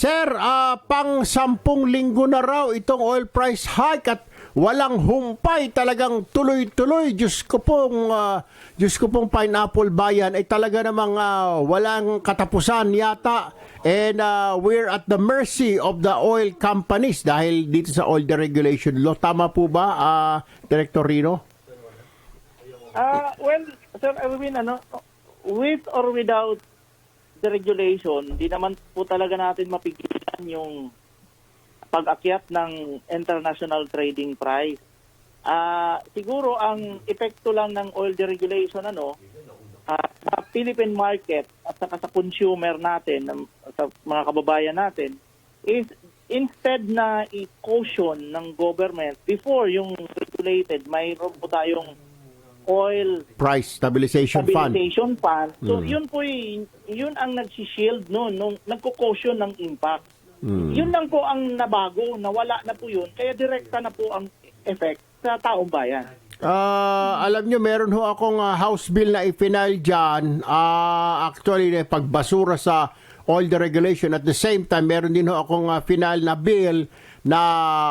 Sir, ah, pang sampung linggo na raw itong oil price hike at walang humpay, talagang tuloy-tuloy. Diyos ko pong, ah, Diyos ko pong pineapple bayan ay talaga namang ah, walang katapusan yata. And ah, we're at the mercy of the oil companies dahil dito sa oil deregulation law. Tama po ba, ah, Director Rino? Ah, well, Sir Erwin, ano, with or without the regulation, di naman po talaga natin mapigilan yung pag-akyat ng international trading price. Ah, siguro ang epekto lang ng oil deregulation ano, ah, sa Philippine market at saka sa consumer natin, sa mga kababayan natin, is instead na i-caution ng government before yung regulated, mayroon po tayong oil Price Stabilization Fund. stabilization fund. So Mm. yun po yun ang nagsi-shield noon nung nagko-caution ng impact. Mm. Yun lang po ang nabago, nawala na po yun. Kaya direkta na po ang effect sa taong bayan. Ah, alam nyo, meron ho akong ah, House Bill na ipinal dyan. Ah, actually, eh, pagbasura sa oil deregulation. At the same time, meron din ho akong ah, final na bill na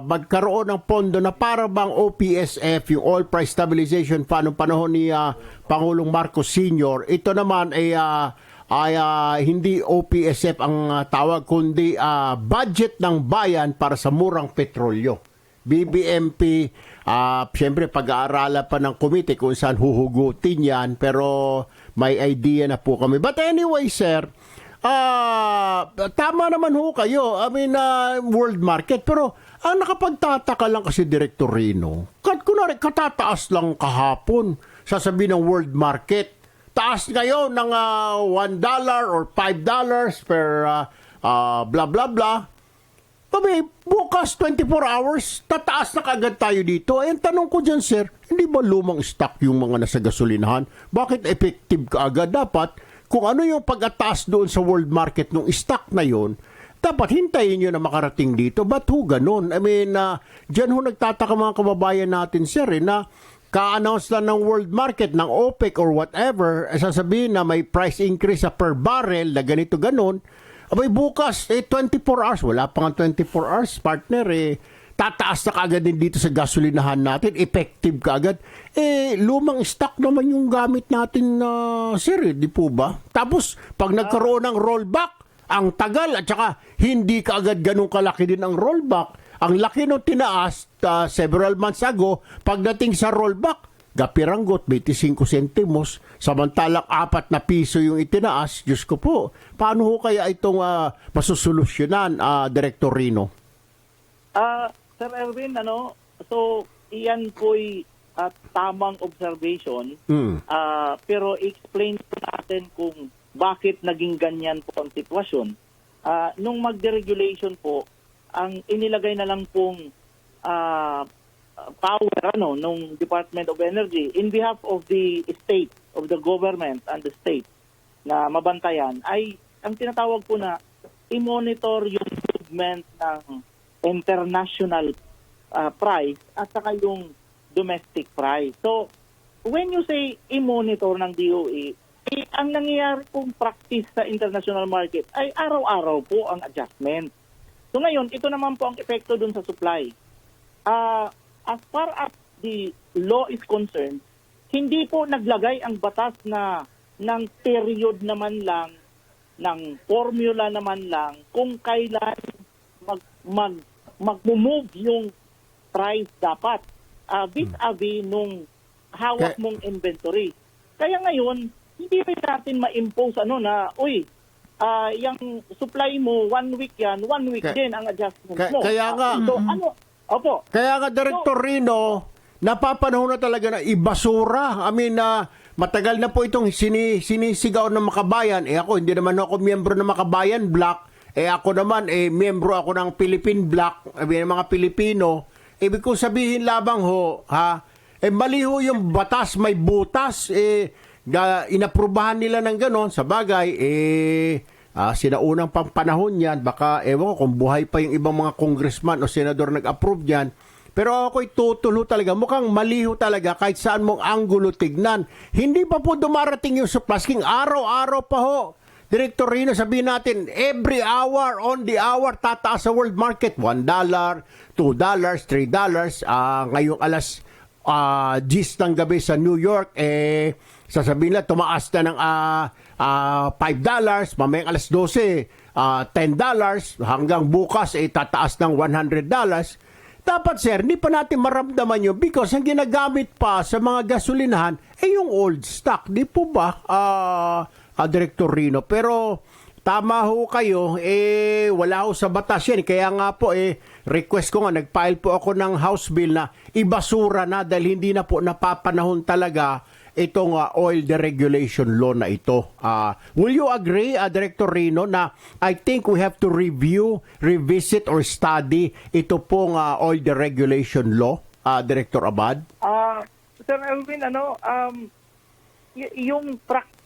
magkaroon ng pondo na para bang OPSF, yung Oil Price Stabilization Fund, noong panahon ni ah, Pangulong Marcos Sr. Ito naman ay ah, ay ah, hindi OPSF ang ah, tawag, kundi ah, budget ng bayan para sa murang petrolyo. BBMP, ah siyempre pag-aaralan pa ng komite kung saan huhugutin yan, pero may idea na po kami. But anyway, sir, ah tama naman ho kayo. I mean, ah, world market, pero ang nakapagtataka lang kasi Director Rino, kat kunwari katataas lang kahapon, sasabihin ng world market, taas ngayon ng ah, $1 or $5 per ah, ah, blah blah blah. Kami, bukas 24 hours, tataas na kagad tayo dito. Eh, ang tanong ko dyan, sir, hindi ba lumang stock yung mga nasa gasolinahan? Bakit effective ka agad? Dapat, kung ano yung pag-ataas doon sa world market ng stock na yon, dapat hintayin nyo na makarating dito. Ba't ho ganun? I mean, uh, dyan ho nagtataka mga kababayan natin, sir, eh, na ka-announce lang ng world market, ng OPEC or whatever, eh, sasabihin na may price increase sa per barrel na ganito ganon, Abay, bukas, eh, 24 hours. Wala pa nga 24 hours, partner. Eh, tataas na kaagad din dito sa gasolinahan natin. Effective kaagad. Eh, lumang stock naman yung gamit natin na, sir, eh, di po ba? Tapos, pag nagkaroon ng rollback, ang tagal at saka hindi kaagad ganun kalaki din ang rollback. Ang laki nung tinaas uh, several months ago, pagdating sa rollback, gapiranggot, 25 sentimos, samantalang apat na piso yung itinaas, Diyos ko po, paano ho kaya itong uh, masusolusyonan, uh, Director Rino? Ah, Sir Erwin, ano, so iyan po'y at tamang observation. Mm. Ah, pero explain po natin kung bakit naging ganyan po ang sitwasyon. Ah, nung mag-deregulation po, ang inilagay na lang pong ah, power ano nung Department of Energy in behalf of the state of the government and the state na mabantayan ay ang tinatawag po na i-monitor yung movement ng international ah, price at saka yung domestic price. So, when you say i-monitor ng DOE, eh, ang nangyayari pong practice sa international market ay araw-araw po ang adjustment. So ngayon, ito naman po ang epekto dun sa supply. Ah, as far as the law is concerned, hindi po naglagay ang batas na ng period naman lang, ng formula naman lang, kung kailan mag, mag, mag-move yung price dapat uh, vis-a-vis nung hawak mong inventory. Kaya ngayon, hindi rin natin ma-impose ano na, uy, ah yung supply mo, one week yan, one week Kaya- din ang adjustment kaya- mo. kaya nga- Ah, so, ano, opo, Kaya nga, Director Rino, napapanahon na talaga na ibasura. I mean, na matagal na po itong sini, sinisigaw ng makabayan. Eh ako, hindi naman ako miyembro ng makabayan block. Eh ako naman, eh miyembro ako ng Philippine block, eh, ng mga Pilipino. Ibig kong sabihin labang ho, ha? Eh mali ho yung batas, may butas. Eh, inaprubahan nila ng ganon. Sa bagay, eh, Ah, sinaunang pang panahon yan, baka ewan ko kung buhay pa yung ibang mga congressman o senador nag-approve yan. Pero ako'y tutulo talaga. Mukhang maliho talaga kahit saan mong anggulo tignan. Hindi pa po dumarating yung surplus king. Araw-araw pa ho. Director Rino, sabihin natin, every hour, on the hour, tataas sa world market. $1, $2, $3. Ah, ngayong alas ah 10 ng gabi sa New York, eh, sasabihin na, tumaas na ng ah, ah, $5, mamayang alas 12, ah, $10, hanggang bukas, eh, tataas ng $100. Dapat sir, hindi pa natin maramdaman yun because ang ginagamit pa sa mga gasolinahan ay yung old stock. Di po ba, ah ah, Director Rino? Pero tama ho kayo, eh wala ho sa batas yan. Kaya nga po, eh, request ko nga, nag-file po ako ng House Bill na ibasura na dahil hindi na po napapanahon talaga itong ah, oil deregulation law na ito. Ah, will you agree, ah, Director Rino, na I think we have to review, revisit, or study ito pong ah, oil deregulation law, ah, Director Abad? Ah, Sir Elvin, ano, um, y- yung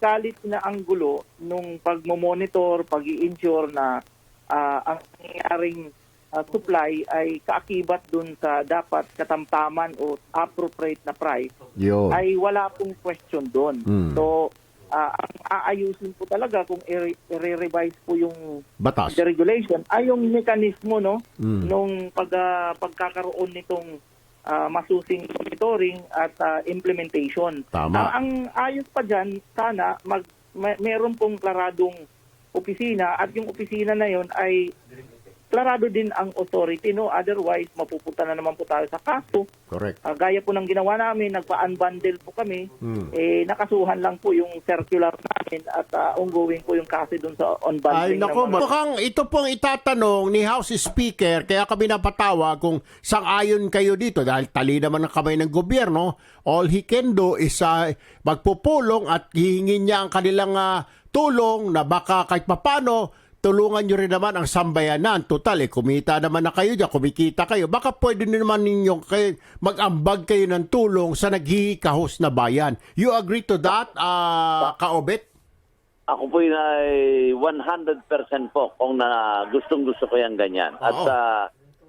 practicality na anggulo nung pagmo-monitor, pag i-ensure na ah, ang nangyayaring ah, supply ay kaakibat dun sa dapat katamtaman o appropriate na price, Yo. ay wala pong question doon. Mm. So, ah, ang aayusin po talaga kung i-revise po yung Batas. the regulation ay yung mekanismo no Mm. nung pag ah, pagkakaroon nitong ah, masusing monitoring at ah, implementation. Tama. Ang, ang ayos pa diyan sana mag may, meron pong klaradong opisina at yung opisina na yon ay klarado din ang authority no otherwise mapupunta na naman po tayo sa kaso Correct. Ah, gaya po ng ginawa namin, nagpa-unbundle po kami, Hmm. eh, nakasuhan lang po yung circular namin at ah, ongoing po yung kasi dun sa Ay, unbundling nako, ng mga... mukhang ito pong itatanong ni House Speaker, kaya kami napatawag kung sang-ayon kayo dito dahil tali naman ang kamay ng gobyerno. All he can do is uh, magpupulong at hihingin niya ang kanilang ah, tulong na baka kahit papano tulungan nyo rin naman ang sambayanan. Total, eh, kumita naman na kayo dyan, kumikita kayo. Baka pwede din naman ninyo kayo, mag-ambag kayo ng tulong sa naghihikahos na bayan. You agree to that, ah, Kaobet? Ako po yun ay 100% po kung na gustong gusto ko yung ganyan. At Oo. sa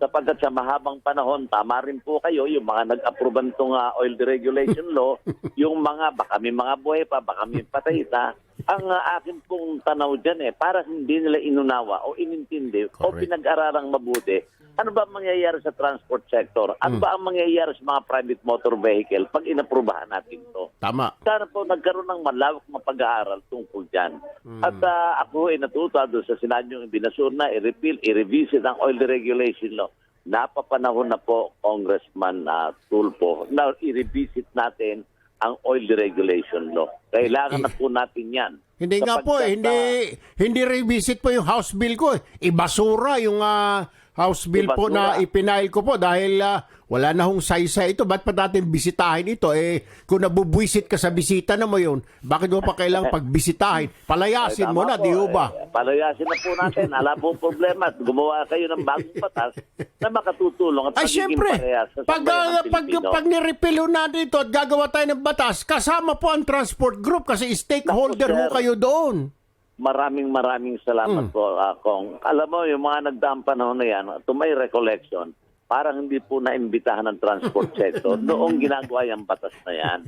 sapagkat sa mahabang panahon, tama rin po kayo, yung mga nag-aproban itong ah, oil deregulation law, yung mga, baka may mga buhay pa, baka may patay na, ang ah, akin pong tanaw dyan eh, para hindi nila inunawa o inintindi o Correct. pinag-ararang mabuti, ano ba ang mangyayari sa transport sector? Ano ba ang mangyayari sa mga private motor vehicle pag inaprubahan natin to? Tama. sana po nagkaroon ng malawak na pag-aaral tungkol dyan. At ah, ako ay natuto doon sa sinabi yung binasura na i-repeal, i-revisit ang oil deregulation law. Napapanahon na po, Congressman na Tulpo, na i-revisit natin ang oil deregulation law. Kailangan na po natin yan. Hindi nga po, eh, hindi hindi revisit po yung House Bill ko. eh. Ibasura yung ah, House Bill po na ipinail ko po dahil ah, wala na hong saysa ito. Ba't pa natin bisitahin ito? Eh, kung nabubwisit ka sa bisita na mo yun, bakit mo pa kailangang pagbisitahin? Palayasin Ay, mo na, po, di ho ba? eh, palayasin na po natin. Ala po problema. at Gumawa kayo ng bagong batas na makatutulong at Ay, syempre, pag, ng pag, pag nirepeal ho natin ito at gagawa tayo ng batas, kasama po ang transport group kasi stakeholder Naku, ho kayo doon. Maraming maraming salamat Mm. po, uh, Kong. Alam mo, yung mga nagdaang panahon na yan, to my recollection, parang hindi po naimbitahan ng transport sector noong ginagawa yung batas na yan.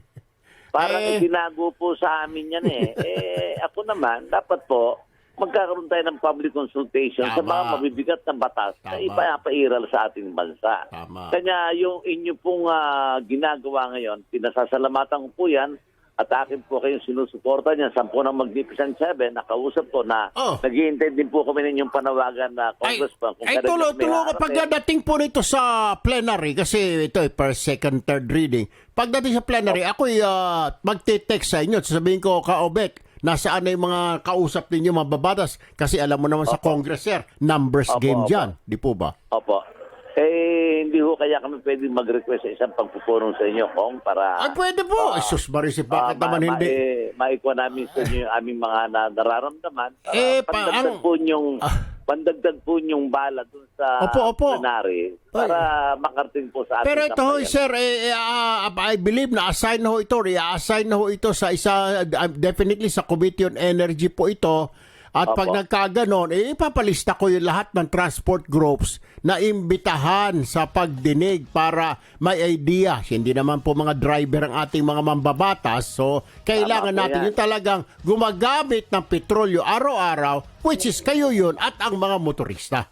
Parang Eh. itinago po sa amin yan eh. eh. Ako naman, dapat po, magkakaroon tayo ng public consultation sa Tama. mga mabibigat na batas na Tama. ipapairal sa ating bansa. Tama. Kanya yung inyo pong ah, ginagawa ngayon, pinasasalamatan ko po yan at akin po kayong sinusuporta niyan. Sampo ng Magnificent Seven, nakausap ko na Oh. naghihintay din po kami ninyong panawagan na Ay, congressman. kung ay kailan tulo, tulo haharapin. pagdating po nito sa plenary, kasi ito ay per second, third reading. Pagdating sa plenary, ako uh, magte-text sa inyo. Sasabihin ko, Kaobek, nasaan na yung mga kausap ninyo mababatas? Kasi alam mo naman sa Congress, sir, numbers Opo, game opo. dyan. Di po ba? Opo. Eh, hindi ho kaya kami pwedeng mag-request sa isang pagpupulong sa inyo, Kong, para... Ay, pwede po. Ay, sus, Marisip, bakit Ah, naman ma- hindi? Ma- maikuha namin sa inyo yung aming mga na- nararamdaman. para Eh, pa- pandagdag ang- po yung Ah. pandagdag po yung bala dun sa Opo, opo. plenary para makarating po sa ating Pero ito ho, sir, eh, ah, I believe na assign ho ito, i-assign ho ito sa isa, ah, definitely sa Committee on Energy po ito. At pag Opo. nagkaganon, eh, ipapalista ko yung lahat ng transport groups na imbitahan sa pagdinig para may idea. Hindi naman po mga driver ang ating mga mambabatas. So, kailangan Tama natin yan. yung talagang gumagamit ng petrolyo araw-araw, which is kayo yun at ang mga motorista.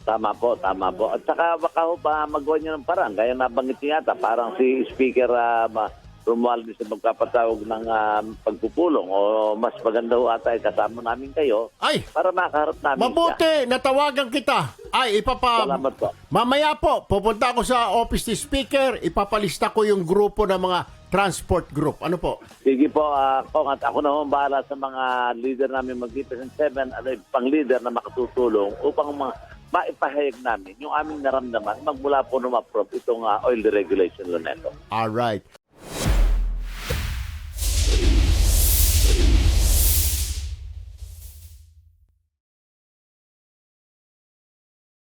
Tama po, tama po. At saka baka ho pa magawa niyo ng parang. Kaya nabanggit niya yata, parang si Speaker uh, Romualdez na magpapatawag ng ah, pagpupulong o mas maganda ho ata ay kasama namin kayo Ay, para makaharap namin siya. mabuti, natawagan kita. Ay, ipapa... Salamat po. Mamaya po, pupunta ako sa office ni speaker, ipapalista ko yung grupo ng mga transport group. Ano po? Sige po, uh, Kong, at ako na ho ang bahala sa mga leader namin mag-present seven, ano, pang leader na makatutulong upang ma maipahayag namin yung aming naramdaman magmula po nung approve itong ah, oil deregulation law neto. All right.